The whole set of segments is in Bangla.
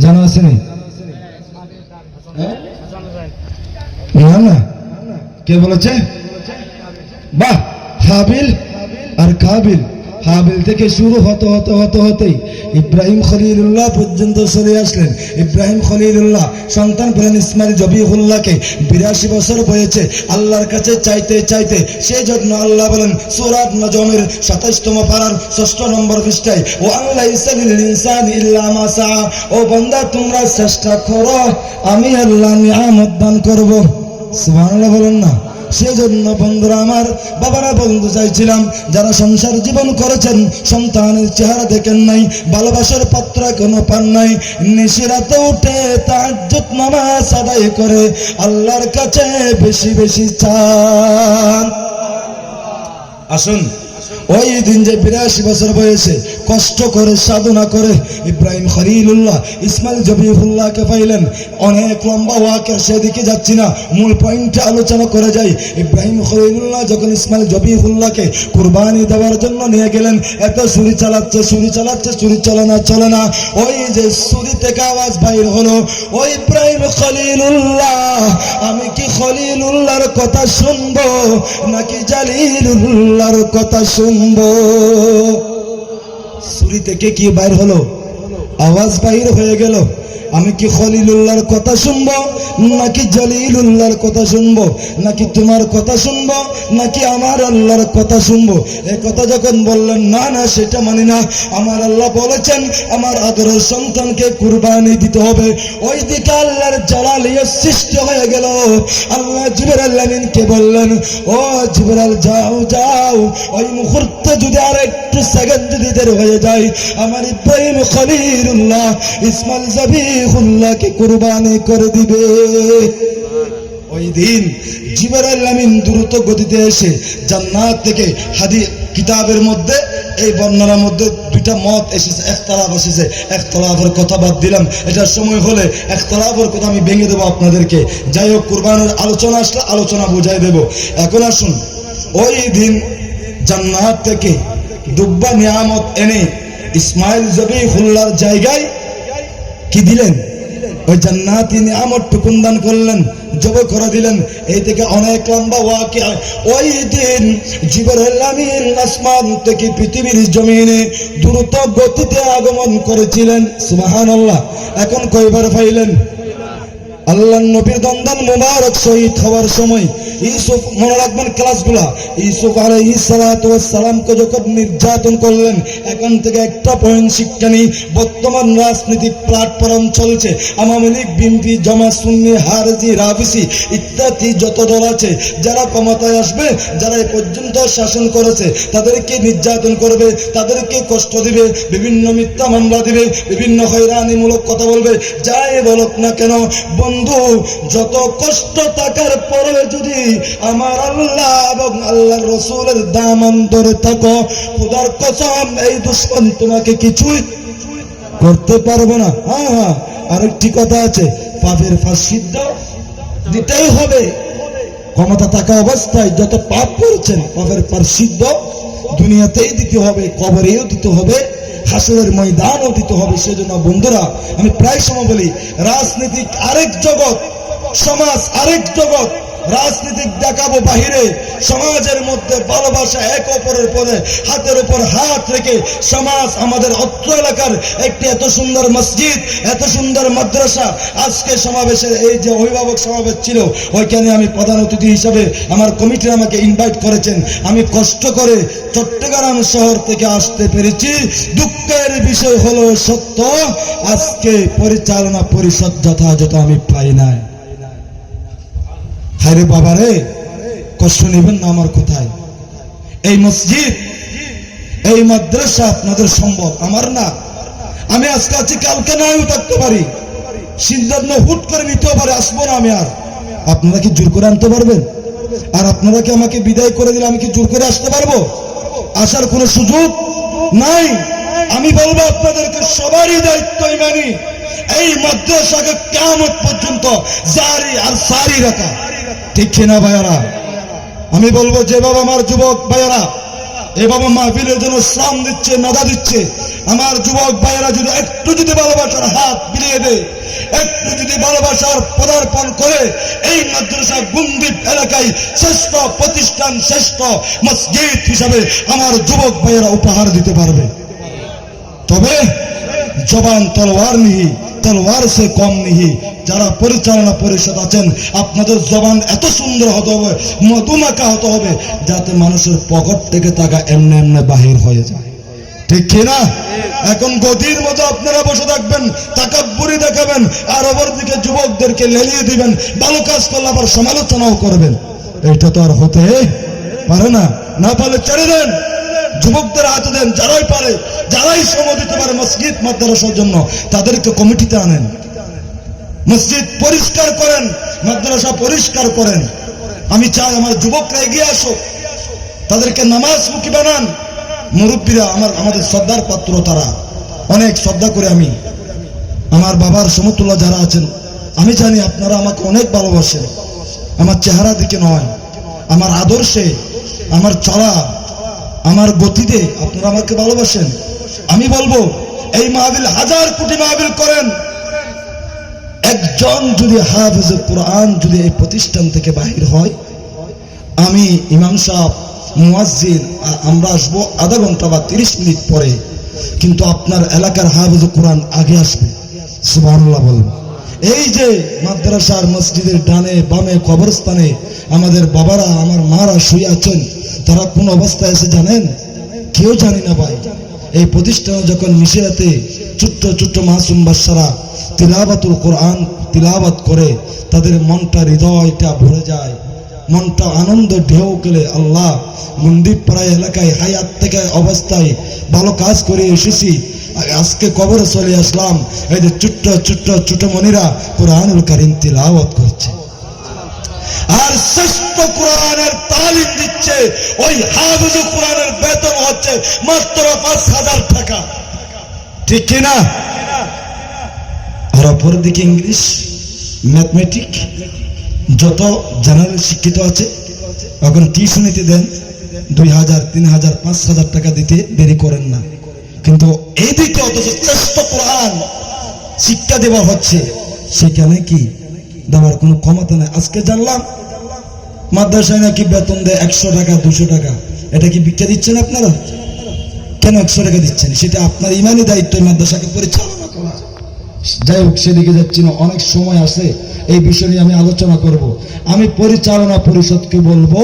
জানা আছে নি? না না। কে বলেছে? বাহ হাবিল আর কাবিল। হাবিল থেকে শুরু হতে হতে হতে, হতেই ইব্রাহিম খলিলুল্লাহ পর্যন্ত চলে আসলেন। ইব্রাহিম খলিলুল্লাহ সন্তান পেলেন ইসমাইল জবিহুল্লাহকে বিরাশি বছর বয়েছে আল্লাহর কাছে চাইতে চাইতে সেই জন্য আল্লাহ বলেন, সুরাত নজমের সাতাইশতম পারার ষষ্ঠ নম্বর পৃষ্ঠায় ও আল্লাহ ইনসান ইল্লা মা সাআ। ও বান্দা, তোমরা চেষ্টা করো, আমি আল্লাহ নিয়ামত দান করব। বলেন না। সেজন্য বন্ধুরা আমার বাবারা বন্ধু চাইছিলাম, যারা সংসার জীবন করেছেন, সন্তানের চেহারা দেখেন নাই, ভালোবাসার পাত্র কোনো পান নাই, নিশিরাতে উঠে তার নামাজ সাদাই করে আল্লাহর কাছে বেশি বেশি চান। আসুন। ওই দিন যে বিরাশি বছর বয়সে কষ্ট করে, সাধনা করে ইব্রাহিম খলিলুল্লাহ ইসমাইল জবিহুল্লাহকে পাইলেন। অনেক লম্বা ওয়াকে সেদিকে যাচ্ছি না। মূল পয়েন্টে আলোচনা করে যাই। ইব্রাহিম খলিলুল্লাহ যখন ইসমাইল জবিহুল্লাহকে কুরবানি দেওয়ার জন্য নিয়ে গেলেন, এত ছুরি চালাচ্ছে ছুরি চালাচ্ছে, ছুরি চালানা চলে না। ওই যে ছুরি থেকে আওয়াজ বাইর হলো ওই ইব্রাহিম খলিলুল্লাহ, আমি কি খলিলুল্লাহর কথা শুনব, নাকি জালিলুল্লাহর কথা শুনব। ছুরি থেকে কি বাইর হলো? আওয়াজ বাইর হয়ে গেল। আমি কি খলিলুল্লাহর কথা শুনব, নাকি জলিলুল্লাহর কথা শুনব, নাকি তোমার কথা শুনব, নাকি আমার আল্লাহর কথা শুনব? এ কথা যখন বললেন, না না, সেটা মানি না। আমার আল্লাহ বলেছেন, আমার আদরের সন্তানকে কুরবানি দিতে হবে। ওই দিকে আল্লাহর জালালিয়ে সৃষ্টি হয়ে গেল। আল্লাহ জিবরাল আমিনকে বললেন, ও জিবরাল যাও যাও। ওই মুহূর্তে যদি আর একটু সেকেন্ড যদি হয়ে যায়, আমার ইব্রাহিম খলিলুল্লাহ ইসমাইল জাবিহুল্লাহকে কুরবানি করে দিবে। ওই দিন জিবরাল আমিন দ্রুত গতিতে এসে জান্নাত থেকে হাদি কিতাবের মধ্যে, এই বর্ণনার মধ্যে দুইটা মত এসেছে, একতলাফ এসেছে। একতলাফের কথা বাদ দিলাম এটার সময় হলে একতলাফের কথা আমি ভেঙে দেবো আপনাদেরকে। যাই হোক, কুরবানের আলোচনা আসলে আলোচনা বুঝাই দেব। এখন আসুন, ওই দিন জান্নাত থেকে দুব্বা নিয়ামত এনে ইসমাইল জবি হুল্লার জায়গায় কি দিলেন? ওই জান্নাতি নিয়ামত টুকুন দান করলেন, জব করে দিলেন। এই থেকে অনেক লম্বা ওয়াকি ওই দিন জিবরাইল আমিন আসমান থেকে পৃথিবীর জমিনে দ্রুত গতিতে আগমন করেছিলেন। সুবহানাল্লাহ। এখন কইবার পাইলেন? আল্লাহ নবীর দন্দন মোবারক শহীদ হওয়ার সময় ইউসুফ মনে রাখবেন ক্লাসগুলা। ইউসুফ ওয়াস সালামকে যখন নির্যাতন করলেন, এখান থেকে একটা পয়েন্ট শিক্ষা নিই, বর্তমান রাজনীতি প্ল্যাটফর্ম চলছে। আওয়ামী লীগ, বিএনপি জামা সুন্নি, হারজি, রাফিসি ইত্যাদি যত দল আছে, যারা ক্ষমতায় আসবে, যারা এ পর্যন্ত শাসন করেছে, তাদেরকে নির্যাতন করবে, তাদেরকে কষ্ট দিবে, বিভিন্ন মিথ্যা মামলা দিবে, বিভিন্ন হয়রানিমূলক কথা বলবে, যাই বলক না কেন বন্ধু, যত কষ্ট থাকার পরে যদি আমার আল্লাহ এবং আল্লাহ রসুলের দাম অন্তরে থাকো, খুদার কসম, এই দুশ্মন তোমাকে কিছুই করতে পারব না। হ্যাঁ হ্যাঁ আরেকটি কথা আছে, পাপের ফাঁসিদ্ধ দিতেই হবে। ক্ষমতা থাকা অবস্থায় যত পাপ করেছেন, পাপের পারসিদ্ধ দুনিয়াতেই দিতে হবে, কবরেও দিতে হবে, হাসরের ময়দানও দিতে হবে। সেজন্য বন্ধুরা, আমি প্রায় সময় বলি, রাজনীতিক আরেক জগৎ, সমাজ আরেক জগৎ রাজনীতিক দেখাবো বাহিরে, সমাজের মধ্যে ভালোবাসা এক অপরের পরে হাতের উপর হাত রেখে সমাজ আমাদের অত্র এলাকার একটি এত সুন্দর মসজিদ, এত সুন্দর মাদ্রাসা। আজকে সমাবেশের এই যে অভিভাবক সমাবেশ ছিল, ওইখানে আমি প্রধান অতিথি হিসাবে আমার কমিটি আমাকে ইনভাইট করেছেন। আমি কষ্ট করে চট্টগ্রাম শহর থেকে আসতে পেরেছি। দুঃখের বিষয় হলো সত্য, আজকে পরিচালনা পরিষদ যথাযথ আমি পাই নাই। হায় রে বাবা রে কষ্ট নেবেন না আমার কোথায়। এই মসজিদ, এই মাদ্রাসা আপনাদের সম্ভব আমার না। আমি আজকে আছি, কালকে নাও থাকতে পারি। সিদ্ধান্ত হুট করে নিতেও পারে আসব না আমি আর। আপনারা কি জোর করে আনতে পারবেন? আর আপনারা কি আমাকে বিদায় করে দিলে আমি কি জোর করে আসতে পারব? আসার কোনো সুযোগ নাই। আমি বলব আপনাদেরকে, সবারই দায়িত্ব মানি এই মাদ্রাসাকে কেমন পর্যন্ত জারি আর সারি রাখা। ঠিক কিনা, ভাইয়ারা? আমি বলব, যে বাবা আমার যুবক, ভাইয়ারা, এ বাবা মাহফিলের জন্য শ্রম দিচ্ছে, নাদা দিচ্ছে। আমার যুবক ভাইয়েরা যদি একটু যদি ভালোবাসার হাত বিলিয়ে দেয়, একটু যদি ভালোবাসার পদার্পণ করে, এই মাদ্রাসা গুন্দিপ এলাকায় শ্রেষ্ঠ প্রতিষ্ঠান, শ্রেষ্ঠ মসজিদ হিসাবে আমার যুবক ভাইয়েরা উপহার দিতে পারবে। তবে জবান তলোয়ার নিহি, তলোয়ার সে কম নিহি। যারা পরিচালনা পরিষদ আছেন, আপনাদের জবান এত সুন্দর হতে হবে, মধুমাখা হতে হবে, যাতে মানুষের পকেট থেকে টাকা এমনি এমনি বাহির হয়ে যায়। ঠিক কিনা এখন গদির মতো আপনারা বসে থাকবেন, তাকাব্বুরি দেখাবেন, আর ওপর দিকে যুবকদেরকে লেলিয়ে দিবেন, ভালো কাজ করলে আবার সমালোচনাও করবেন। এটা তো আর হতে পারে না। না পারলে ছেড়ে দেন। যুবকদের হাতে দেন যারাই পারে, যারাই সময় দিতে পারে মসজিদ, মাদ্রাসার জন্য, তাদেরকে কমিটিতে আনেন। মসজিদ পরিষ্কার করেন, মাদ্রাসা পরিষ্কার করেন। আমি চাই আমার যুবকরা এগিয়ে আসো তাদেরকে নামাজ মুখী বানান। মুরব্বীরা আমার, আমাদের শ্রদ্ধার পাত্র তারা। অনেক শ্রদ্ধা করে আমি, আমার বাবার সমতুল্য যারা আছেন, আমি জানি আপনারা আমাকে অনেক ভালোবাসেন। আমার চেহারা দিকে নয়, আমার আদর্শে, আমার চলা আমার গতিতে আপনারা আমাকে ভালোবাসেন। আমি বলব, এই মাহবিল হাজার কোটি মাহবিল করেন। একজন যদি হাফেজ কোরআন যদি এই প্রতিষ্ঠান থেকে বাহির হয়, আমি ইমাম সাহেব, মুয়াজ্জিন, আর আমরা আসব আধা ঘণ্টা বা তিরিশ মিনিট পরে। কিন্তু আপনার এলাকার হাফেজ কোরআন আগে আসবে। সুবহানাল্লাহ বলুন। এই যে মাদ্রাসার মসজিদের ডানে, বামে, কবরস্থানে আমাদের বাবারা, আমার মারা শুয়ে আছেন, তারা কোন অবস্থায় এসে জানেন? কেউ জানি না ভাই। এই প্রতিষ্ঠানে যখন মিশিরাতে ছোট্ট ছোট্ট মাসুম বাচ্চারা তিলাবাতুল কোরআন তিলাবাত করে, তাদের মনটা হৃদয়টা ভরে যায়। মনটা আনন্দ ঢেউ গেলে আল্লাহ মন্দির পাড়ায় এলাকায় হায়াত থেকে অবস্থায় ভালো কাজ করে এসেছি। আজকে কবরে চলে আসলাম। এই যে ছোট্ট ছোট্ট, ছোট মনিরা কোরআনুল কারিম তিলাওয়াত করছে। আর শ্রেষ্ঠ কোরআনের তালিম দিচ্ছে, ওই হাফিজ কোরআনের বেতন হচ্ছে মাত্র পাঁচ হাজার টাকা। ঠিক কিনা আর অপর দিকে ইংলিশ, ম্যাথমেটিক, যত জেনারেল শিক্ষিত আছে, এখন টিউশনিতে দেন, দুই হাজার, তিন হাজার, পাঁচ হাজার টাকা দিতে দেরি করেন না। কিন্তু এদিকে দিকে অথচ শ্রেষ্ঠ কোরআন শিক্ষা দেওয়া হচ্ছে। সেখানে কি দেওয়ার কোনো ক্ষমতা নেই? আজকে জানলাম, মাদ্রাসায় নাকি বেতন দেয় একশো টাকা, দুশো টাকা। এটা কি ভিক্ষা দিচ্ছেন আপনারা? কেন একশো টাকা দিচ্ছেন? সেটা আপনার ইমানই দায়িত্ব, মাদ্রাসাকে পরিচালনা যাই হোক, সেদিকে যাচ্ছি না। অনেক সময় আছে, এই বিষয় নিয়ে আমি আলোচনা করব। আমি পরিচালনা পরিষদকে বলব,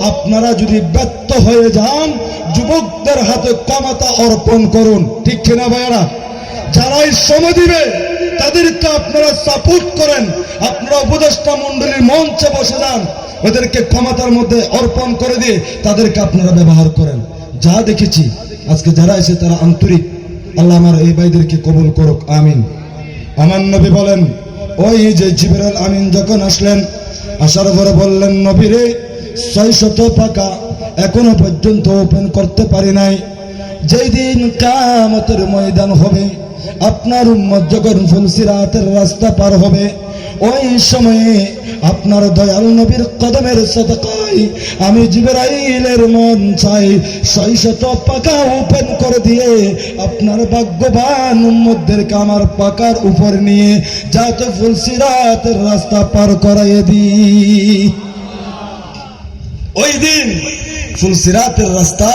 আপনারা যদি ব্যর্থ হয়ে যান, যুবকদের হাতে ক্ষমতা অর্পণ করুন। ঠিক কিনা ভাইয়ারা? যারাই সময় দিবে, তাদেরকে আপনারা সাপোর্ট করেন। আপনারা উপদেষ্টা মন্ডলীর মঞ্চে বসে যান। ওদেরকে ক্ষমতার মধ্যে অর্পণ করে দিয়ে তাদেরকে আপনারা ব্যবহার করেন। যা দেখেছি, আজকে যারা এসে তারা আন্তরিক। আল্লাহ আমার এই ভাইদেরকে কবুল করুক, আমিন। আমার নবী বলেন, ওই যে জিবরাল আমিন যখন আসলেন, আসার পরে বললেন, নবীরে ছয় শত পাকা এখনও পর্যন্ত ওপেন করতে পারি নাই। যেই দিন কামতের ময়দান হবে, আপনার উম্মত যখন ফুলসিরাতের রাস্তা পার হবে, ওই সময়ে আপনার দয়াল নবীর কদমের সদকায় আমি জিবরাইলের মন চাই শত পাকা ওপেন করে দিয়ে আপনার ভাগ্যবান উম্মতদেরকে আমার পাকার উপর নিয়ে যাতে ফুলসিরাতের রাস্তা পার করাইয়ে দিই। ওই দিন ফুলসিরাতের রাস্তা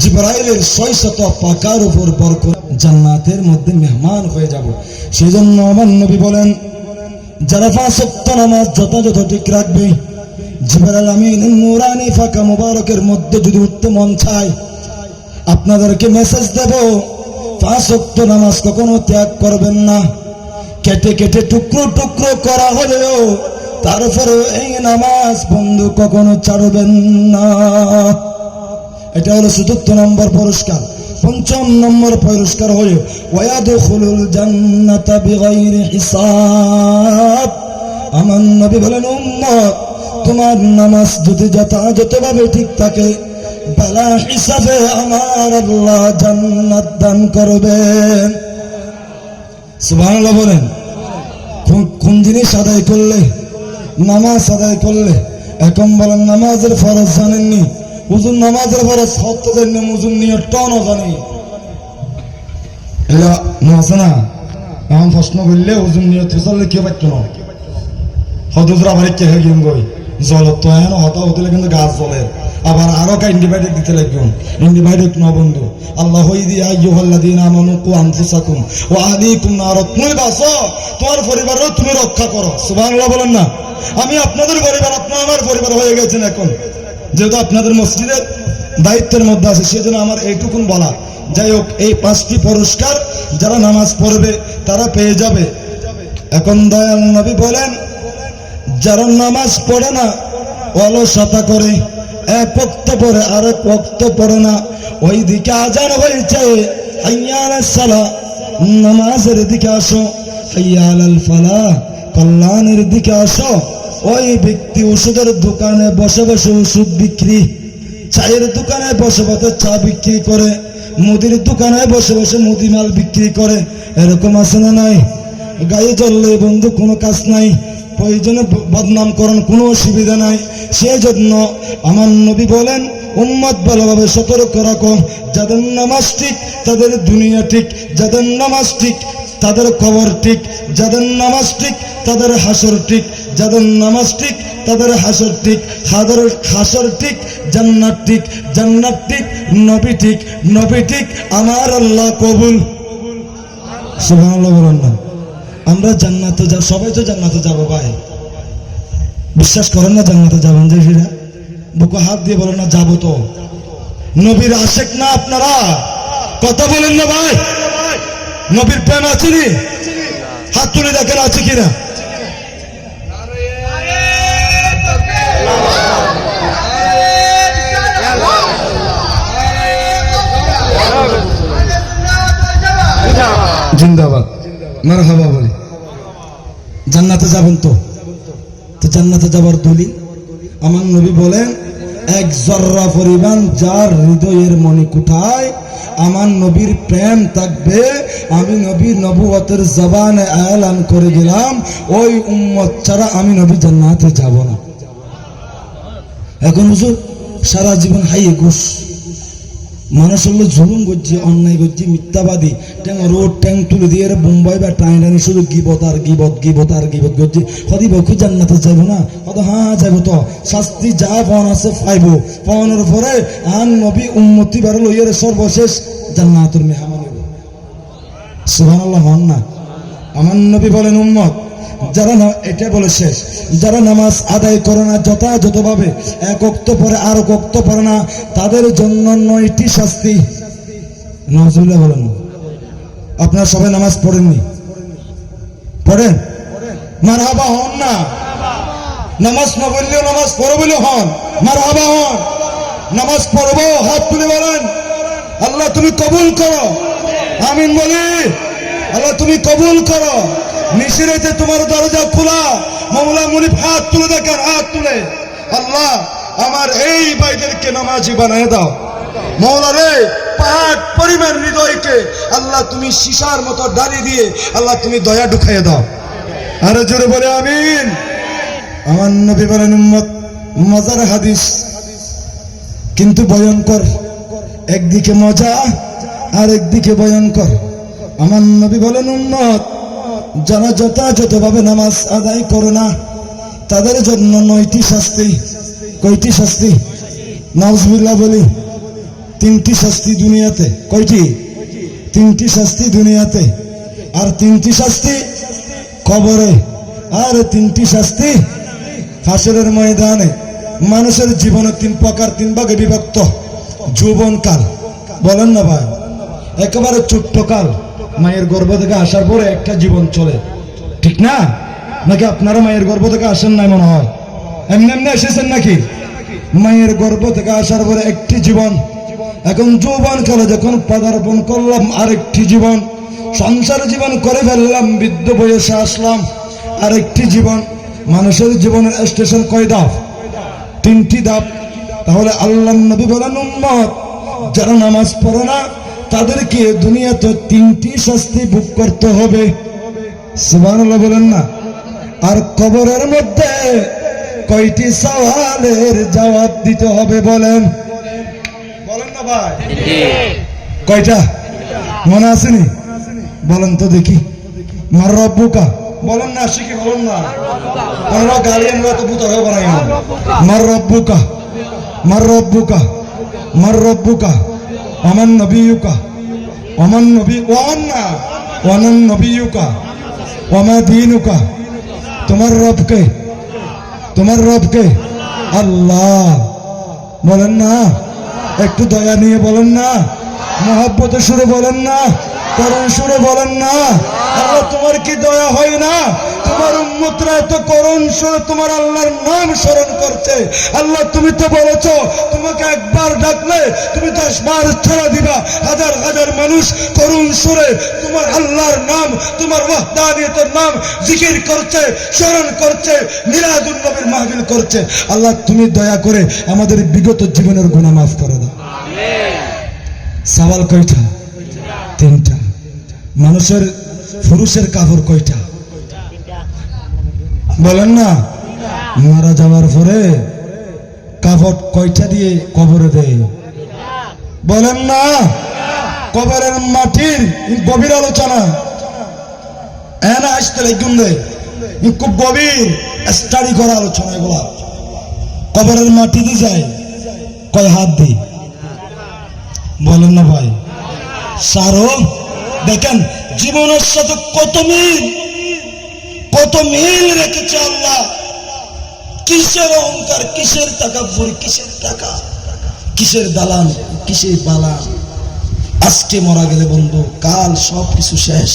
জিব্রাইলের শত পাকার উপর বরকত জান্নাতের মধ্যে মেহমান হয়ে যাব। সেই জন্য আমার নবী বলেন যারা ফাঁসক্ত নামাজ যথাযথ ঠিক রাখবে। জিবরাল আমিন, নুরানি ফাঁকা মুবারকের মধ্যে যদি উঠতে মন চায়, আপনাদেরকে মেসেজ দেব, ফাঁসক্ত নামাজ কখনো ত্যাগ করবেন না। কেটে কেটে টুকরো টুকরো করা হলেও তারপরে এই নামাজ বন্ধু কখনো ছাড়বেন না। এটা হলো চতুর্থ নম্বর পুরস্কার। পঞ্চম নম্বর পুরস্কার হলো, ওয়াদখুলুল জান্নাতা বিগাইরি হিসাব। আমার নবী বলেন, উম্মত, তোমার নামাজ যদি যথাযথভাবে ঠিক থাকে, বেলা হিসাবে আমার আল্লাহ জান্নাত দান করবেন। সুবহানাল্লাহ বলেন কোন- জিনিস আদায় করলে, নামাজ আদায় করলে, এখন বলেন, নামাজের ফরজ জানেননি হুজুর নামাজের পরে সত্য জন্য মুজুর নিয়ে টন জানি। এটা আছে না? এখন প্রশ্ন করলে হুজুর না হদুজরা আবার কে গিয়ে গই। জল তো এখন হতা হতে কিন্তু গাছ জলের আবার আরও কা দিতে লাগবে। ইন্ডিবাইটিক ন বন্ধু। আল্লাহ ইয়ুহাল্লাদিন আমানু কু আনফুসাকুম। তুমি বাঁচো। তোমার পরিবারও তুমি রক্ষা করো। সুবহানাল্লাহ বলেন না। আমি আপনাদের পরিবার, আপনার আমার পরিবার হয়ে গেছেন এখন। যেহেতু আপনাদের মসজিদের দায়িত্বের মধ্যে আছে, সেজন্য আমার এইটুকুন বলা। যাই হোক, এই পাঁচটি পুরস্কার যারা নামাজ পড়বে, তারা পেয়ে যাবে। এখন দয়াল নবী বলেন, যারা নামাজ পড়ে না, অলসতা করে, এক পক্ত পড়ে, আরেক পক্ত পড়ে না। ওই দিকে আজান হয়েছে নামাজের দিকে আসো, হাইয়াল ফালা, কল্যাণের দিকে আসো। ওই ব্যক্তি ওষুধের দোকানে বসে বসে ওষুধ বিক্রি, চায়ের দোকানে বসে বসে চা বিক্রি করে, মুদির দোকানে বসে বসে মুদি মাল বিক্রি করে, এরকম আছে না নাই? গায়ে চললে বন্ধু কোনো কাজ নাই, প্রয়োজনে বদনামকরণ কোনো অসুবিধা নাই। সেই জন্য আমার নবী বলেন, উম্মত ভালোভাবে সতর্ক রাখো, যাদের নামাজ ঠিক, তাদের দুনিয়া ঠিক, যাদের নামাজ ঠিক, তাদের খবর ঠিক, যাদের নামাজ ঠিক, তাদের হাসর ঠিক যাদের নামাজ ঠিক, তাদের হাসর ঠিক, হাদর হাসর ঠিক, জান্নাত ঠিক জান্নাত ঠিক, নবী ঠিক নবী ঠিক, আমার আল্লাহ কবুল। আমরা জান্নাতে যাব সবাই তো জান্নাতে যাব ভাই। বিশ্বাস করেন না জান্নাতে যাবেন যে ফিরা? বুকে হাত দিয়ে বলেন না, যাব তো। নবীর আশেক না আপনারা? কথা বলেন না ভাই। নবীর প্রেম আছে নি? হাত তুলে দেখেন আছে কিনা? জিন্দাবাদ। মার হাবা বলি। জান্নাতে যাবেন তো? তো জান্নাতে যাবার দলিল? আমার নবী বলেন, এক জর্রা পরিমাণ যার হৃদয়ের মনে কুঠায়, আমার নবীর প্রেম থাকবে, আমি নবীর নবুয়তের জবানে এলান করে দিলাম, ওই উম্মত ছাড়া আমি নবী জান্নাতে যাব না। এখন হুজুর, সারা জীবন হাইয়ে ঘুষ। মানুষ হলো জুলুম করছে, অন্যায় করছে, মিথ্যাবাদী। ট্যাং রোড ট্যাং তুলে দিয়ে এরা বোম্বাই বা টাইম টানি শুধু গিবত আর গিবত গিবত আর গিবত করছে। কদি বকি জান্নাতে যাইব না? কত হ্যাঁ যাইব তো। শাস্তি যা পাওয়ান আছে পাইব। পাওয়ানোর পরে আন নবী উন্মতি বারো লইয়ার সর্বশেষ জান্নাতুর মেহমান সুবহানাল্লাহ, হন না? আমার নবী বলেন, উম্মত যারা না, এটা যারা নামাজ আদায় করে না, যথাযথভাবে এক অক্ত পরে আর অক্ত পরে না, তাদের জন্য নয়টি শাস্তি। নজরুল্লাহ বলেন। আপনারা সবাই নামাজ পড়েননি? পড়েন? মার হাবা হন না। নামাজ না বললেও নামাজ পড়ো বলে হন। মার হাবা হন। নামাজ পড়ব, হাত তুলে বলেন। আল্লাহ তুমি কবুল করো। আমিন বলি। আল্লাহ, তুমি কবুল করো। নিশিরেতে তোমার দরজা খোলা মামলা মুনিফ হাত তুলে দেখেন, হাত তুলে। আল্লাহ, আমার এই ভাইদেরকে নামাজি বানিয়ে দাও। মৌলা রে, পাহাড় পরিমাণ হৃদয়কে আল্লাহ, তুমি সীসার মতো ডালি দিয়ে আল্লাহ, তুমি দয়া ঢুকাইয়ে দাও। আরও জোরে বলে আমিন। আমার নবী বলেন মজার হাদিস। কিন্তু ভয়ঙ্কর। একদিকে মজা আর একদিকে ভয়ঙ্কর। আমার নবী বলেন উন্মত যারা যথাযথভাবে নামাজ আদায় করে না, তাদের জন্য নয়টি শাস্তি। কয়টি শাস্তি? নাউজবিল্লাহ বলি, তিনটি শাস্তি দুনিয়াতে। কয়টি? তিনটি শাস্তি দুনিয়াতে। আর তিনটি শাস্তি কবরে। আর তিনটি শাস্তি হাসরের ময়দানে। মানুষের জীবনে তিন প্রকার, তিন ভাগে বিভক্ত। যৌবনকাল, বলেন না ভাই? একেবারে ছোট্ট কাল। মায়ের গর্ভ থেকে আসার পরে একটা জীবন চলে। ঠিক না? নাকি আপনারা মায়ের গর্ভ থেকে আসেন নাই মনে হয়? এমনি এমনি এসেছেন নাকি? মায়ের গর্ভ থেকে আসার পরে একটি জীবন। এখন যৌবন কালে যখন পদার্পণ করলাম আরেকটি জীবন। সংসার জীবন করে ফেললাম, বৃদ্ধ বয়সে আসলাম, আরেকটি জীবন। মানুষের জীবনের স্টেশন কয় ধাপ? তিনটি ধাপ। তাহলে আল্লাহ নবী বলেন, উম্মত, যারা নামাজ পড়ে না তাদেরকে দুনিয়াতে তিনটি শাস্তি ভোগ করতে হবে। সুবহানাল্লাহ বলেন না? আর কবরের মধ্যে কয়টি সওয়ালের জবাব দিতে হবে বলেন। বলেন না ভাই? কয়টা? মনে আসেনি? বলেন তো দেখি। মার রব্বুকা। বলেন না, শিখি বলেন না। আমরা গার্ডিয়ানরা তো বুঝতে হবে না। মার রব্বুকা। মার রব্বুকা। মার রব্বুকা। অমান নবীকা অমান নবী ওয়ান না ওয়ানান নবীকা ওমা দিনুকা। তোমার রবকে তোমার রবকে আল্লাহ বলেন না। একটু দয়া নিয়ে বলেন না। মহাব্বতে সুরে বলেন না। করুণ সুরে বলেন না আল্লাহ তোমার কি দয়া হয় না? তোমার উম্মতরা এত করুণ সুরে তোমার আল্লাহর নাম স্মরণ করছে। আল্লাহ তুমি তো বলেছ তোমাকে একবার ডাকলে তুমি দশ বার ছাড়া দিবা। হাজার হাজার মানুষ করুণ সুরে তোমার আল্লাহর নাম তোমার ওয়াহদানিয়তের নাম জিকির করছে স্মরণ করছে মিলাদুন নবীর মাহফিল করছে। আল্লাহ তুমি দয়া করে আমাদের বিগত জীবনের গুনাহ মাফ করে দাও। সওয়াল কয়টা? তিনটা। মানুষের, পুরুষের কাপড় কয়টা? বলেন না। মারা যাওয়ার পরে কাপড় কয়টা দিয়ে কবরে দেয়? বলেন না। কবরের মাটির গভীর আলোচনা। এনা আসতে লাগুন দেয় খুব গভীর স্টাডি করা আলোচনা এগুলা। কবরের মাটি দিয়ে যায়। কয় হাত দিই বলেন না ভাই। সারো। দেখেন, জীবনের সাথে কত মিল? কত মিল রেখেছে আল্লাহ? কিসের অহংকার, কিসের টাকা ভরি কিসের টাকা? কিসের দালান, কিসের বালান? আজকে মরা গেলে বন্ধু, কাল সব কিছু শেষ।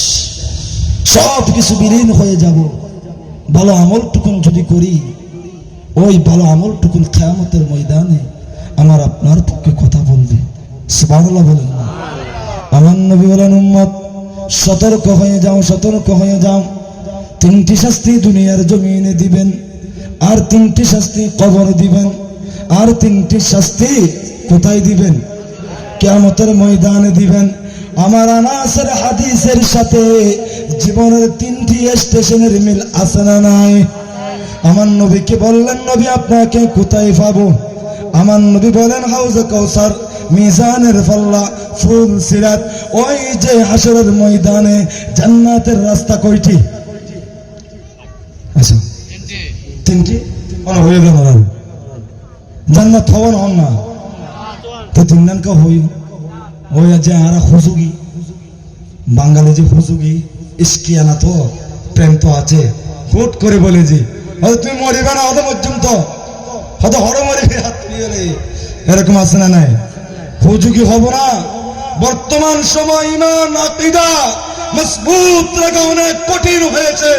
সব কিছু বিলীন হয়ে যাব। ভালো আমলটুকুন যদি করি, ওই ভালো আমলটুকুন খেয়ামতের ময়দানে আমার আপনার পক্ষে কথা বলবে। সুবহানাল্লাহ বলেন। না আমার নবী বলেন, উম্মত, সতর্ক হয়ে যাও, সতর্ক হয়ে যাও। তিনটি শাস্তি দুনিয়ার জমিনে দিবেন, আর তিনটি শাস্তি কবর দিবেন, আর তিনটি শাস্তি কোথায় দিবেন? কেয়ামতের ময়দানে দিবেন। আমার আনাসের হাদিসের সাথে জীবনের তিনটি স্টেশনের মিল আছে না নাই? আমার নবীকে বললেন, নবী, আপনাকে কোথায় পাবো? আমার নবী বলেন, হাউজে কৌসার মিজানের পাল্লা ফুল সিরাত ওই যে হাসরের ময়দানে জান্নাতের রাস্তা কয়টি? আচ্ছা তিনটি। মানে হয়ে গেল জান্নাত হওয়ার হন না। তো তিনজন কা হই ওই যে আরা হুজুগি বাঙালি যে হুজুগি ইস্কিয়ানা তো প্রেম তো আছে। হুট করে বলে যে হয়তো তুমি মরিবে না হয়তো মধ্যম তো? হয়তো হরে মরিবে হাত এরকম আছে না নাই? হুজুগি হব না বর্তমান সময় ইমান আকিদা মজবুত রাখা অনেক কঠিন হয়েছে।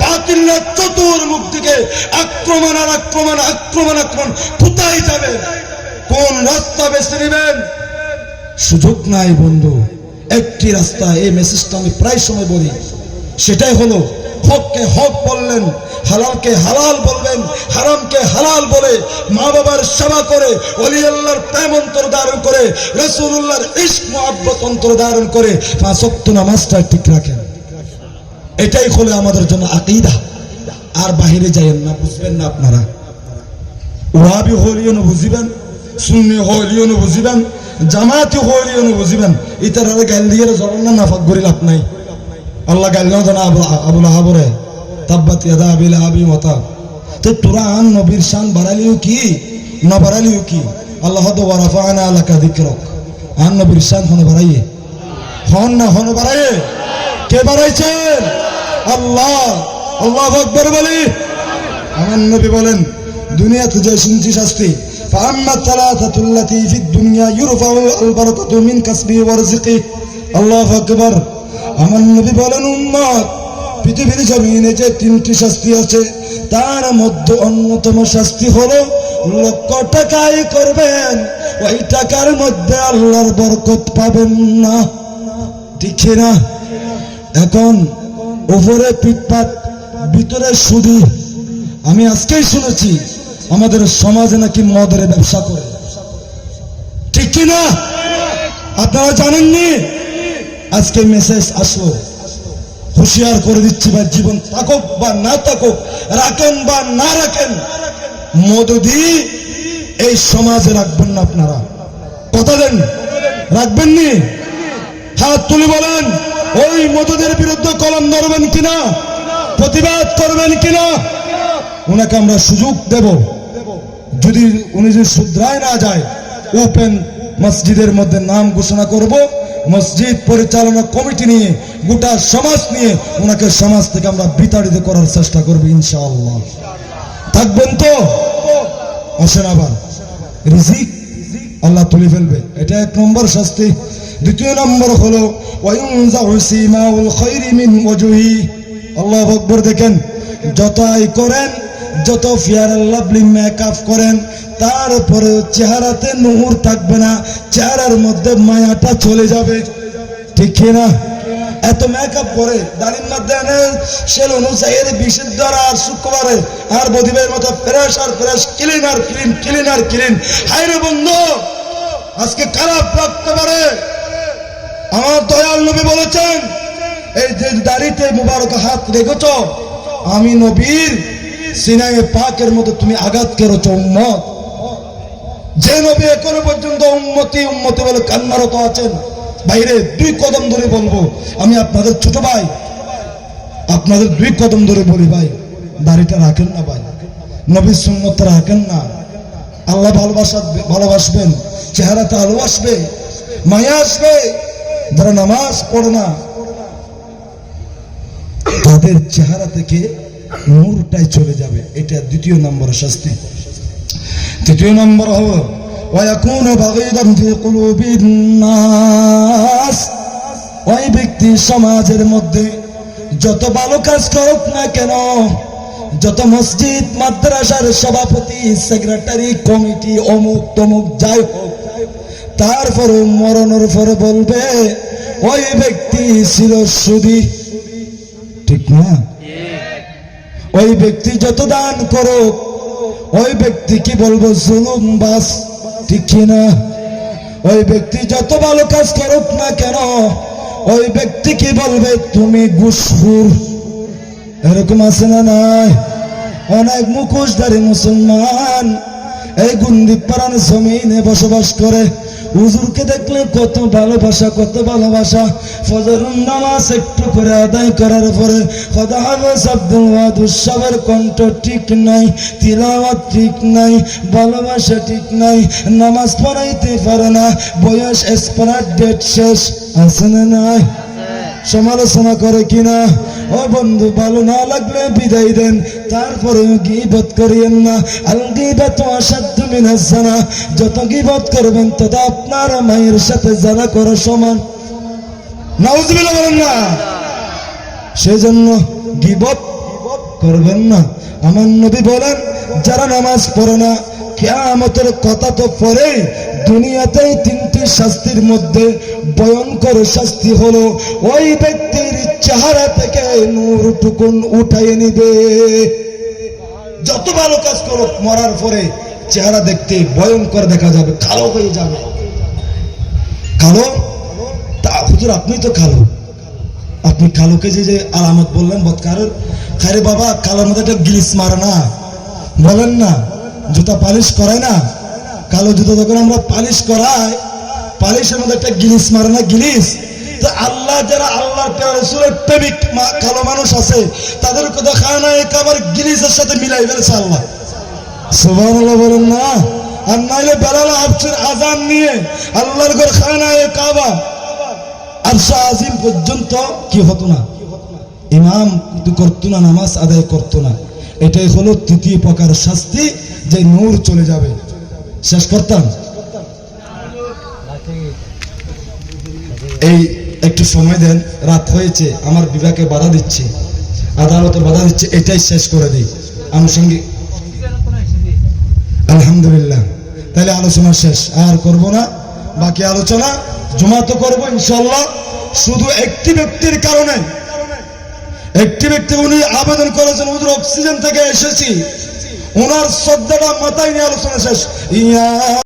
বাতিল্লা চতুর্মুখ দিকে আক্রমণ আর আক্রমণ আক্রমণ আক্রমণ কোথায় যাবে। কোন রাস্তা বেছে নেবেন? সুযোগ নাই বন্ধু। একটি রাস্তা, এই মেসেজটা আমি প্রায় সময় বলি। সেটাই হলো হককে হক বললেন, হালালকে হালাল বলবেন, হারামকে হালাল বলে মা বাবার সেবা করে অলি আল্লাহর প্রেম অন্তর ধারণ করে রসুল্লাহর ইস্ক মহাব্বত অন্তর ধারণ করে পাঁচ ওয়াক্ত নামাজটা ঠিক রাখেন। এটাই হলে আমাদের জন্য আকিদা। আর বাহিরে যাইয়েন না, বুঝবেন না আপনারা। ওয়াবি হলিও না বুঝিবেন, সুন্নি হলিও না বুঝিবেন, জামাতি হলিও না বুঝিবেন। ইতার গাল দিয়ে জবান না নাফাক করি লাভ নাই। আল্লাহ গাল না জানা আবুল আহাবরে তাব্বাত ইয়াদা আবিল আবি মতা তো তোরা আন নবীর শান বাড়ালিও কি না বাড়ালিও কি আল্লাহ তো ওয়ারাফানা আলাকা দিকরক আন নবীর শান হন বাড়াইয়ে হন না হন বাড়াইয়ে কে বাড়াইছেন আল্লাহ আল্লাহ আকবর বলি আমার নবী বলেন দুনিয়াতে যে শুনছি শাস্তি فأما الثلاثة التي في الدنيا يرفع البركة من كسبه ورزقه الله أكبر আমার নবী বলেন, উম্মত, পৃথিবীর জমিনে যে তিনটি শাস্তি আছে, তার মধ্যে অন্যতম শাস্তি হলো, লক্ষ টাকাই করবেন, ওই টাকার মধ্যে আল্লাহর বরকত পাবেন না। ঠিক না এখন উপরে পিটপাট ভিতরে সুদি। আমি আজকেই শুনেছি, আমাদের সমাজে নাকি মদের ব্যবসা করে। ঠিক কি না আপনারা জানেননি? আজকে মেসেজ আসলো। হুঁশিয়ার করে দিচ্ছি বা জীবন থাকুক বা না থাকুক, রাখেন বা না রাখেন, মদদি, এই সমাজে রাখবেন না আপনারা। কথা দেন, রাখবেন নি? হাত তুলে বলেন, ওই মধুদের বিরুদ্ধে কলম ধরবেন কিনা? প্রতিবাদ করবেন কিনা? ওনাকে আমরা সুযোগ দেব। যদি উনি যদি শুধরায় না যায়, ওপেন মসজিদের মধ্যে নাম ঘোষণা করব। মসজিদ পরিচালনা কমিটি নিয়ে, গোটা সমাজ নিয়ে ওনাকে সমাজ থেকে আমরা বিতাড়িত করার চেষ্টা করব ইনশাআল্লাহ। থাকবেন তো? আসেন আবার। রিজিক আল্লাহ তুলে ফেলবে। এটা এক নম্বর শাস্তি। দ্বিতীয় নম্বর হলো আল্লাহু আকবার দেখেন যত আয় করেন যত ফিয়ার লাভলি মেকআপ করেন তারপরে চেহারাতে নুহুর থাকবে না, চেহারার মধ্যে মায়াটা চলে যাবে। ঠিক না? এত মেকআপ করে দাড়ির মধ্যে সেল অনুযায়ী বিশুদ্ধ আর শুক্রবারে আর বদিবের মতো ফ্রেশ আর ফ্রেশ ক্লিন আর ক্লিন ক্লিন আর ক্লিন হাই রে বন্ধু, আজকে খারাপ লাগতে পারে। আমার দয়াল নবী বলেছেন, এই যে দাড়িতে মুবারক হাত রেখেছ, আমি নবীর সিনাই পাকের মতো তুমি আঘাত করেছ, উম্মত। যে নবী এখনও পর্যন্ত উন্মতি উন্মতি বলে কান্নারত আছেন। বাইরে দুই কদম ধরে বলব, আমি আপনাদের ছোট ভাই, আপনাদের দুই কদম ধরে বলি ভাই, দাড়িটা রাখেন না ভাই। নবীর সুন্নত রাখেন না। আল্লাহ ভালোবাসা, ভালোবাসবেন চেহারাতে আলো আসবে, মায়া আসবে, যারা নামাজ পড়ে না, তাদের চেহারা থেকে নূরটাই চলে যাবে এটা দ্বিতীয় নম্বরের শাস্তি তৃতীয় নম্বর হলো ويكون بغيضا في قلوب الناس ওই ব্যক্তি সমাজের মধ্যে যত ভালো কাজ করুক না কেন যত মসজিদ মাদ্রাসার সভাপতি সেক্রেটারি কমিটি অমুক তমুক যাই হোক তারপরে মরণের পরে বলবে ওই ব্যক্তি ছিল সুদী ঠিক না ওই ব্যক্তি যত দান করুক, ওই ব্যক্তি কি বলব, জুলুম বাস, ঠিক কিনা ওই ব্যক্তি যত ভালো কাজ করুক না কেন, ওই ব্যক্তি কি বলবে, তুমি গুসফুর এরকম আছে না নাই? অনেক মুখোশধারী মুসলমান এই গুন্দি পাড়ান জমিনে বসবাস করে। হুজুরকে দেখলে কত ভালোবাসা কত ভালোবাসা। ফজরুন নামাজ একটু করে আদায় করার পরে খোদা হাফেজ আব্দুল কণ্ঠ ঠিক নাই, তিলাওয়াত ঠিক নাই, ভালোবাসা ঠিক নাই, নামাজ পড়াইতে পারে না, বয়স এক্সপায়ার ডেট শেষ, আছে না নাই? সমালোচনা করে কিনা? ও বন্ধু, ভালো না লাগলে বিদায় দেন। তারপরে গিবত করিয়েন না। আল গিবত মিনাস জানা। যত গিবত করবেন, তত আপনার মায়ের সাথে জানা করা সমান। নাউজুবিল্লাহ বলেন না। সেজন্য গিবত করবেন না। আমার নবী বলেন, যারা নামাজ পড়ে না, কেয়ামতের কথা তো পরে দুনিয়াতেই তিনটি শাস্তির মধ্যে ভয়ঙ্কর শাস্তি হলো, ওই ব্যক্তির চেহারা থেকে নূর টুকুন উঠাইয়ে নিবে। যত ভালো কাজ করো মরার পরে চেহারা দেখতে ভয়ঙ্কর দেখা যাবে, কালো হয়ে যাবে। কালো? তা হুজুর, আপনি তো কালো। আপনি কালোকে যে যে আলামত বললেন বৎকারের খারে বাবা, কালোর মধ্যে একটা গ্লিস মারে না। বলেন না, জুতা পালিশ করায় না? কালো জুতা যখন আমরা পালিশ করাই পালিশের মধ্যে একটা গিলিস মারে না? গিলিস? আল্লাহ যারা আল্লাহ রসুলের প্রেমিক কালো মানুষ আছে তাদের কথা এক আবার গিলিসের সাথে মিলাই ফেলেছে আল্লাহ। না। আর আজান নিয়ে আল্লাহর ঘর কাবা। আজিম পর্যন্ত কি হতো না? ইমাম করতো না, নামাজ আদায় করতো না। এটাই হলো তৃতীয় প্রকার শাস্তি, যে নূর চলে যাবে। শেষ করতাম। এই একটু সময় দেন, রাত হয়েছে, আমার বিভাগে বাধা দিচ্ছে আদালতে বাধা দিচ্ছে, এটাই শেষ করে দিই। আনুষঙ্গিক আলহামদুলিল্লাহ। তাহলে আলোচনা শেষ। আর করব না, বাকি আলোচনা জমা তো করব ইনশাল্লাহ শুধু একটি ব্যক্তির কারণে। একটি ব্যক্তি উনি আবেদন করেছেন ওদের অক্সিজেন থেকে এসেছি। ওনার শ্রদ্ধাটা মাথায় নিয়ে আলোচনা শেষ। ইয়া